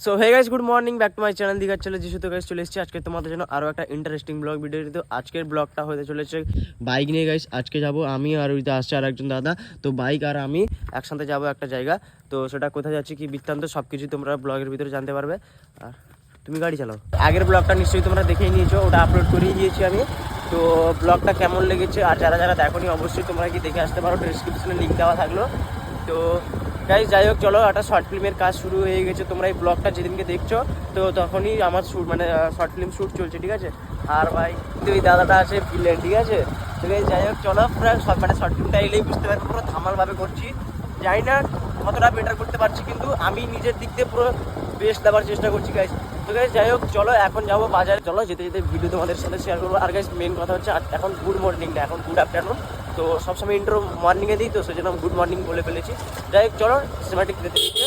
So hey guys good morning back to my channel দিঘার চলে যিশু তো গাইস চলে এসেছি আজকে তোমাদের জন্য আরও একটা ইন্টারেস্টিং ব্লগ ভিডিও তো আজকের ব্লগটা হতে চলেছে বাইক নিয়ে গাইস আজকে যাব আমি আর ওইতে আসছে আর একজন দাদা তো বাইক আর আমি একসাথে যাব একটা জায়গা তো সেটা কোথায় যাচ্ছে কি বৃত্তান্ত সব কিছু তোমরা ব্লগের ভিতরে জানতে পারবে আর তুমি গাড়ি চালাও আগের ব্লগটা নিশ্চয়ই তোমরা দেখেই নিয়েছো ওটা আপলোড করেই দিয়েছি আমি তো ব্লগটা কেমন লেগেছে আর যারা যারা দেখোনি অবশ্যই তোমরা কি দেখে আসতে পারো ডিসক্রিপশনে লিঙ্ক দেওয়া থাকল তো গাইজ যাই হোক, চলো, একটা শর্ট ফিল্মের কাজ শুরু হয়ে গেছে। তোমরা এই ব্লগটা যেদিনকে দেখছ, তো তখনই আমার শ্যুট মানে শর্ট ফিল্ম শ্যুট চলছে, ঠিক আছে? আর ভাই তো এই দাদাটা আছে ভিলেন ঠিক আছে? তো যাই হোক, চলো, পুরো মানে শর্ট ফিল্মটা এলেই বুঝতে পারব, পুরো ধামালভাবে করছি। জানি না কতটা বেটার করতে পারছি, কিন্তু আমি নিজের দিক দিয়ে পুরো বেস্ট দেওয়ার চেষ্টা করছি গাইজ তো গাইজ যাই হোক, চলো, এখন যাব বাজারে। চলো, যেতে যেতে ভিডিও তোমাদের সাথে শেয়ার করব। আর গাইজ মেন কথা হচ্ছে এখন গুড মর্নিং না এখন গুড আফটারনুন তো সবসময় ইন্ট্রো মর্নিংয়ে দিই তো, সেজন্য গুড মর্নিং বলে ফেলেছি। যাই হোক, চলো সিনেমাটিক যেতে যেতে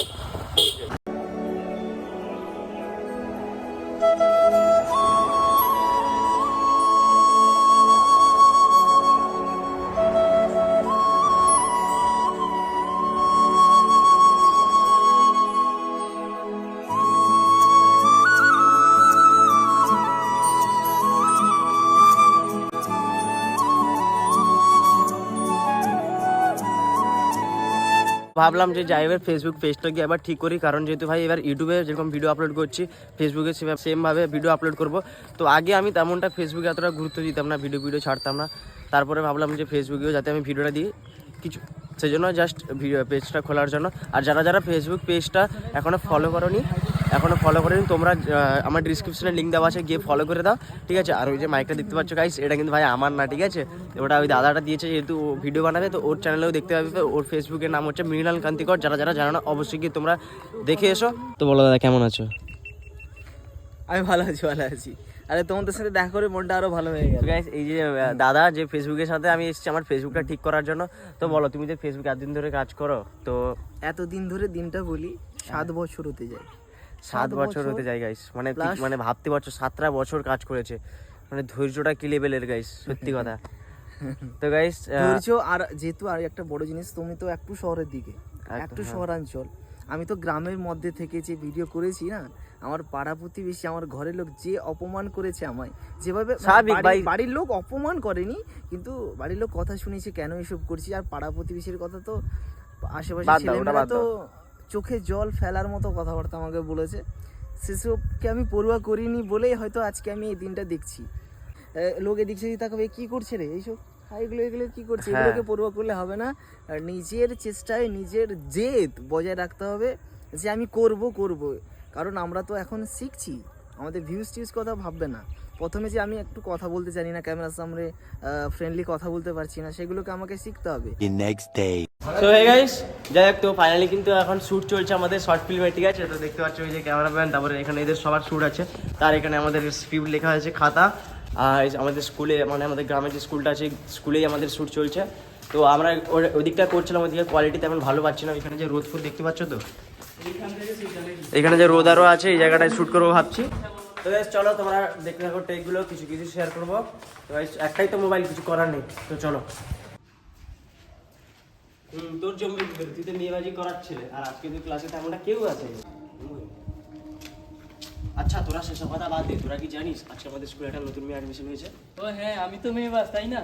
ভাবলাম যে যাই এবার ফেসবুক গিয়ে এবার ঠিক করি। কারণ যেহেতু ভাই এবার ইউটিউবে যেরকম ভিডিও আপলোড করছি ফেসবুকে সেমভাবে ভিডিও আপলোড করব। তো আগে আমি তেমনটা ফেসবুকে এতটা গুরুত্ব দিতাম না ভিডিও ভিডিও ছাড়তাম না। তারপরে ভাবলাম যে ফেসবুকেও যাতে আমি ভিডিওটা দিই। কিছু সেই জন্য জাস্ট পেজটা খোলার জন্য। আর যারা যারা ফেসবুক পেজটা এখনও ফলো করনি এখনও ফলো করেনি, তোমরা আমার ডিসক্রিপশনে লিঙ্ক দেওয়া আছে, গিয়ে ফলো করে দাও, ঠিক আছে? আর ওই যে মাইকটা দেখতে পাচ্ছ গাইস এটা কিন্তু ভাই আমার না, ঠিক আছে? ওটা ওই দাদাটা দিয়েছে, যেহেতু ভিডিও বানাবে, তো ওর চ্যানেলেও দেখতে পাবে, তো ওর ফেসবুকের নাম হচ্ছে মৃণাল কান্তিকর। যারা যারা জানো না, অবশ্যই গিয়ে তোমরা দেখে এসো। তো বলো দাদা, কেমন আছো? আমি ভালো আছি ভালো আছি। আরে তোমাদের সাথে দেখা করে মনটা আরও ভালো হয়ে গেল। গাইস এই যে দাদা যে ফেসবুকের সাথে আমি এসেছি আমার ফেসবুকটা ঠিক করার জন্য। তো বলো তুমি যে ফেসবুক এতদিন ধরে কাজ করো তো এতদিন ধরে দিনটা বলি সাত বছর হতে যায়। সাত বছর হতে যায় গাইস মানে মানে ভাবতে পারছ সাতটা বছর কাজ করেছে। মানে ধৈর্যটা কি লেভেলের গাইস সত্যি কথা। তো গাইস ধৈর্য আর যেহেতু আর একটা বড় জিনিস তুমি তো একটু শহরের দিকে একটু হ্যাঁ। শহরাঞ্চল। আমি তো গ্রামের মধ্যে থেকে যে ভিডিও করেছি না আমার পাড়া প্রতিবেশী আমার ঘরের লোক যে অপমান করেছে আমায় যেভাবে মানে বাড়ির- লোক অপমান করেনি কিন্তু বাড়ির লোক কথা শুনেছে কেন এসব করছি? আর পাড়া প্রতিবেশীর কথা তো আশেপাশে ছেলেমেয়েরা তো চোখে জল ফেলার মতো কথাবার্তা আমাকে বলেছে। সেসবকে আমি পড়ুয়া করিনি বলেই হয়তো আজকে আমি এই দিনটা দেখছি। লোকে দেখছে তাকে কি করছে রে এইসব? হ্যাঁ, এগুলো এগুলো কি করছে? হ্যাঁ। এগুলোকে পড়ুয়া করলে হবে না। নিজের চেষ্টায় নিজের জেদ বজায় রাখতে হবে যে আমি করব করব কারণ আমরা তো এখন শিখছি। আমাদের ভিউজ টিউজ কথা ভাববে না। প্রথমে যে আমি একটু কথা বলতে জানি না ক্যামেরার সামনে ফ্রেন্ডলি কথা বলতে পারছি না সেগুলোকে আমাকে শিখতে হবে. তো হে গাইস যাই হোক তো ফাইনালি কিন্তু এখন শ্যুট চলছে আমাদের শর্ট ফিল্মে ঠিক আছে? তো দেখতে পাচ্ছ ওই যে ক্যামেরাম্যান তারপরে এখানে এদের সবার শ্যুট আছে। তার এখানে আমাদের স্ক্রিপ্ট লেখা হয়েছে খাতা। আর আমাদের স্কুলে মানে আমাদের গ্রামের যে স্কুলটা আছে স্কুলেই আমাদের শ্যুট চলছে। তো আমরা ওর- ওদিকটা করছিলাম ওদিকে কোয়ালিটি তেমন ভালো পাচ্ছি না। এখানে যে রোদ দেখতে পাচ্ছ তো? এখানে যে রোদ আরও আছে এই জায়গাটায় শ্যুট করব ভাবছি। তো চলো তোমরা দেখতে থাকো টেকগুলো কিছু কিছু শেয়ার করব। তো একটাই তো মোবাইল কিছু করার নেই। তো চলো। হুম, তোর করে? তুই তো মেয়েবাজি করাচ্ছিলে আর আজকে তুই ক্লাসে তেমনটা কেউ আছে। আচ্ছা তোরা সেসব কথা বাদ দে তোরা কি জানিস? আজকে আমাদের স্কুলে একটা নতুন মেয়ে অ্যাডমিশন হয়েছে। ও হ্যাঁ আমি তো মেয়ে বাস তাই না?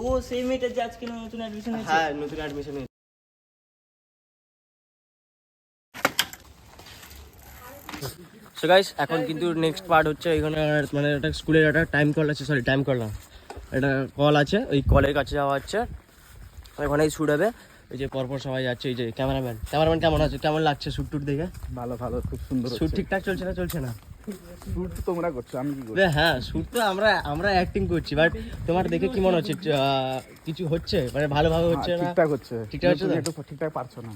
ও সেই মেয়েটা যে আজকে নতুন অ্যাডমিশন হয়েছে। হ্যাঁ নতুন অ্যাডমিশন হয়েছে। সো গাইস এখন কিন্তু নেক্সট পার্ট হচ্ছে এখানে মানে একটা স্কুলের একটা টাইম কল আছে সরি টাইম কল না এটা কল আছে ওই কলের কাছে যাওয়া হচ্ছে। ওখানেই শুট হবে। ওই যে পরপর সবাই যাচ্ছে এই যে ক্যামেরাম্যান ক্যামেরাম্যান কেমন আছে? কেমন লাগছে শুট টুট দেখে? ভালো ভালো খুব সুন্দর শুট ঠিকঠাক চলছে না চলছে না? শুট তো তোমরা করছ আমি কি করব বে, হ্যাঁ শুট তো আমরা আমরা অ্যাক্টিং করছি বাট তোমার দেখে কি মনে হচ্ছে কিছু হচ্ছে? মানে ভালোভাবে হচ্ছে না? ঠিকঠাক হচ্ছে। ঠিকঠাক হচ্ছে ঠিকঠাক পারছ না।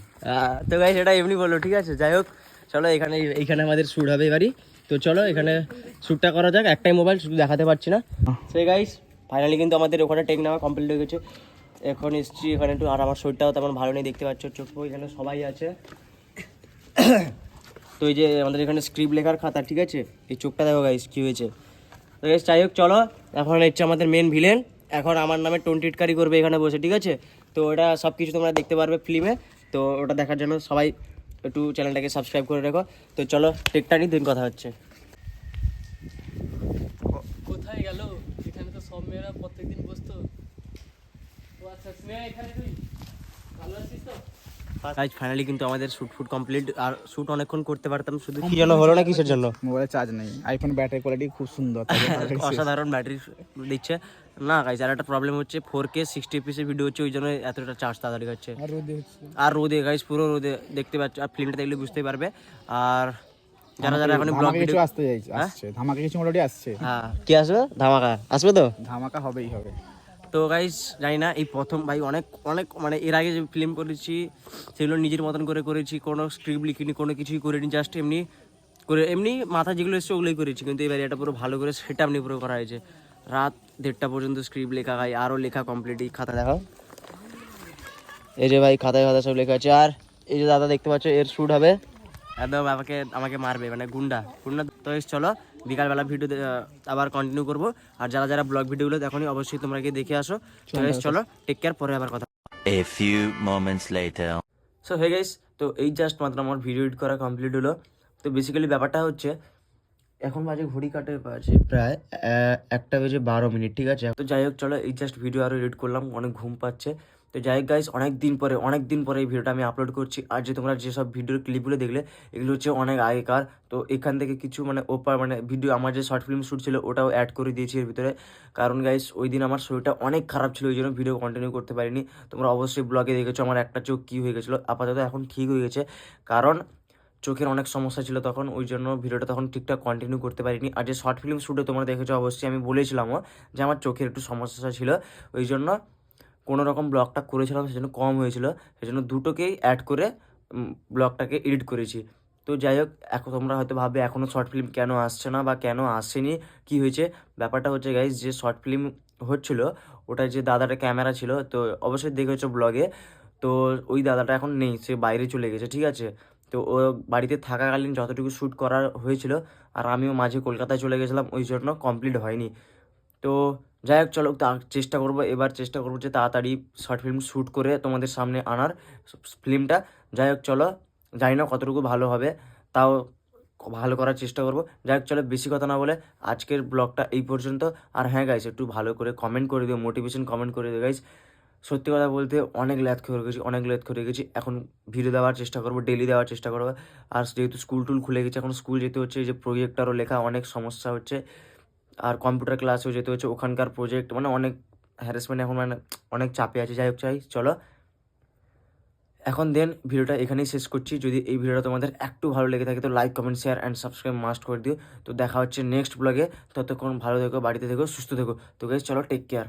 তো গাইস এটা এমনি বলল ঠিক আছে? যাই হোক চলো, এখানে এইখানে আমাদের শ্যুট হবে এবারই। তো চলো, এখানে শ্যুটটা করা যাক। একটাই মোবাইল শুধু দেখাতে পারছি না। সেই গাইস ফাইনালি কিন্তু আমাদের ওখানে টেক নেওয়া কমপ্লিট হয়ে গেছে। এখন এসছি এখানে একটু, আর আমার শরীরটাও তেমন ভালো নেই, দেখতে পাচ্ছ, চোখ এখানে সবাই আছে। তো এই যে আমাদের এখানে স্ক্রিপ্ট লেখার খাতা, ঠিক আছে? এই চোখটা দেখো গাইস কী হয়েছে। তো গাইস যাই হোক, চলো, এখন হচ্ছে আমাদের মেন ভিলেন এখন আমার নামে টোনটিটকারি করবে এখানে বসে, ঠিক আছে? তো ওটা সব কিছু তোমরা দেখতে পারবে ফিল্মে তো ওটা দেখার জন্য সবাই একটু চ্যানেলটাকে সাবস্ক্রাইব করে রেখো। তো চলো টেকটা নিয়ে দিন কথা হচ্ছে। কোথায় গেল? এখানে তো সব মেয়েরা প্রত্যেকদিন বসতো। আচ্ছা স্নেহা, এখানে তুই আজ ফাইনালি কিন্তু আমাদের শ্যুট ফুট কমপ্লিট আর শ্যুট অনেকক্ষণ করতে পারতাম শুধু কি জন্য হলো না কিসের জন্য? মোবাইলে চার্জ নেই। আইফোন ব্যাটারি কোয়ালিটি খুব সুন্দর। অসাধারণ ব্যাটারি দিচ্ছে। না গাইজ আর একটা প্রবলেম হচ্ছে ফোর কে সিক্সটি পিসের ভিডিও হচ্ছে ওই জন্য এতটা চার্জ তাড়াতাড়ি হচ্ছে। আর রোদে গাইজ পুরো রোদে দেখতে পাচ্ছ আর ফিল্মটা দেখলে বুঝতেই পারবে। আর যারা যারা এখন ব্লগ ভিডিও আসতে যাইছে ধামাকা কিছু মোটামুটি আসছে। হ্যাঁ। কি আসবে? ধামাকা? আসবে তো? ধামাকা হবেই হবে। তো গাইজ জানি না, এই প্রথম ভাই অনেক অনেক মানে এর আগে যে ফিল্ম করেছি, সেগুলো নিজের মতন করে করেছি, কোনো স্ক্রিপ্ট লিখিনি, কোনো কিছুই করিনি জাস্ট এমনি করে, এমনি মাথা যেগুলো এসছে ওগুলোই করেছি, কিন্তু এবার এটা পুরো ভালো করে সেটা আপনি পুরো করা হয়েছে। রাত দেড়টা পর্যন্ত স্ক্রিপ্ট লেখা হয় আরও লেখা কমপ্লিট এই খাতা দেখাও এই যে ভাই, খাতায় খাতা সব লেখা আছে, আর এই যে দাদা দেখতে পাচ্ছ, এর শ্যুট হবে। একদম আমাকে আমাকে মারবে মানে গুন্ডা গুন্ডা। তো চলো বিকালবেলা ভিডিও আবার কন্টিনিউ করব। আর যারা যারা ব্লগ ভিডিওগুলো দেখোনি অবশ্যই তোমরা গিয়ে দেখে আসো। চলো টেক কেয়ার পরে আবার কথা A few moments later. So hey guys তো এই জাস্ট মাত্র আমার ভিডিও এডিট করা কমপ্লিট হলো। তো বেসিক্যালি ব্যাপারটা হচ্ছে এখন বাজে ঘড়ি কাটে বাজে প্রায় একটা বেজে বারো মিনিট ঠিক আছে? তো যাই হোক চলো এই জাস্ট ভিডিও আরও এডিট করলাম অনেক ঘুম পাচ্ছে। তো যাই গাইস অনেক দিন পরে, অনেক দিন পরে এই ভিডিওটা আমি আপলোড করছি। আর যে তোমরা যেসব ভিডিওর ক্লিপগুলো দেখলে, এগুলো হচ্ছে অনেক আগেকার। তো এখান থেকে কিছু মানে ওপার মানে ভিডিও আমার যে শর্ট ফিল্ম শ্যুট ছিল, ওটাও অ্যাড করে দিয়েছি এর ভিতরে। কারণ গাইস ওই দিন আমার শরীরটা অনেক খারাপ ছিল, ওই জন্য ভিডিও কন্টিনিউ করতে পারিনি। তোমরা অবশ্যই ব্লগে দেখেছ, আমার একটা চোখ কী হয়ে গেছিল? আপাতত এখন ঠিক হয়ে গেছে। কারণ চোখের অনেক সমস্যা ছিল তখন, ওই জন্য ভিডিওটা তখন ঠিকঠাক কন্টিনিউ করতে পারিনি। আর যে শর্ট ফিল্ম শ্যুটে তোমরা দেখেছ, অবশ্যই আমি বলেছিলামও যে আমার চোখের একটু সমস্যা ছিল। ওই জন্য কোনো রকম ব্লগটা করেছিলাম সেজন্য কম হয়েছিল, সেজন্য দুটোকেই অ্যাড করে ব্লগটাকে এডিট করেছি। তো যাই হোক, এখন তোমরা হয়তো ভাববে এখনও শর্ট ফিল্ম কেন আসছে না বা কেন আসেনি, কি হয়েছে? ব্যাপারটা হচ্ছে গাইজ যে শর্ট ফিল্ম হচ্ছিল ওটা যে দাদাটা ক্যামেরা ছিল, তো অবশ্যই দেখেছ ব্লগে তো ওই দাদাটা এখন নেই, সে বাইরে চলে গেছে, ঠিক আছে? তো ও বাড়িতে থাকাকালীন যতটুকু শ্যুট করা হয়েছিল, আর আমিও মাঝে কলকাতায় চলে গেছিলাম, ওই জন্য কমপ্লিট হয়নি। তো যাই হোক চলো তা চেষ্টা করব, এবার চেষ্টা করব যে তাড়াতাড়ি শর্ট ফিল্ম শ্যুট করে তোমাদের সামনে আনার ফিল্মটা। যাই হোক চলো, জানি না কতটুকু ভালো হবে, তাও ভালো করার চেষ্টা করব। যাই হোক চলো, বেশি কথা না বলে আজকের ব্লগটা এই পর্যন্ত। আর হ্যাঁ গাইস একটু ভালো করে কমেন্ট করে দিও মোটিভেশন কমেন্ট করে দিও গাইস সত্যি কথা বলতে অনেক ল্যাথ করে গেছি, অনেক ল্যাথ করে গেছি। এখন ভিডিও দেওয়ার চেষ্টা করব ডেলি দেওয়ার চেষ্টা করব। আর যেহেতু স্কুল টুল খুলে গেছে, এখন স্কুল যেতে হচ্ছে, এই যে প্রজেক্টারও লেখা অনেক সমস্যা হচ্ছে। আর কম্পিউটার ক্লাসেও যেতে হচ্ছে। ওখানকার প্রজেক্ট মানে অনেক হ্যারাসমেন্ট এখন মানে অনেক চাপে আছে। যাই হোক, চাই, চলো। এখন দেন ভিডিওটা এখানেই শেষ করছি। যদি এই ভিডিওটা তোমাদের একটু ভালো লেগে থাকে, তো like comment share and subscribe must করে দিও। তো দেখা হচ্ছে নেক্সট ব্লগে ততক্ষণ ভালো থেকো, বাড়িতে থেকো, সুস্থ থেকো। তো গাইজ চলো টেক কেয়ার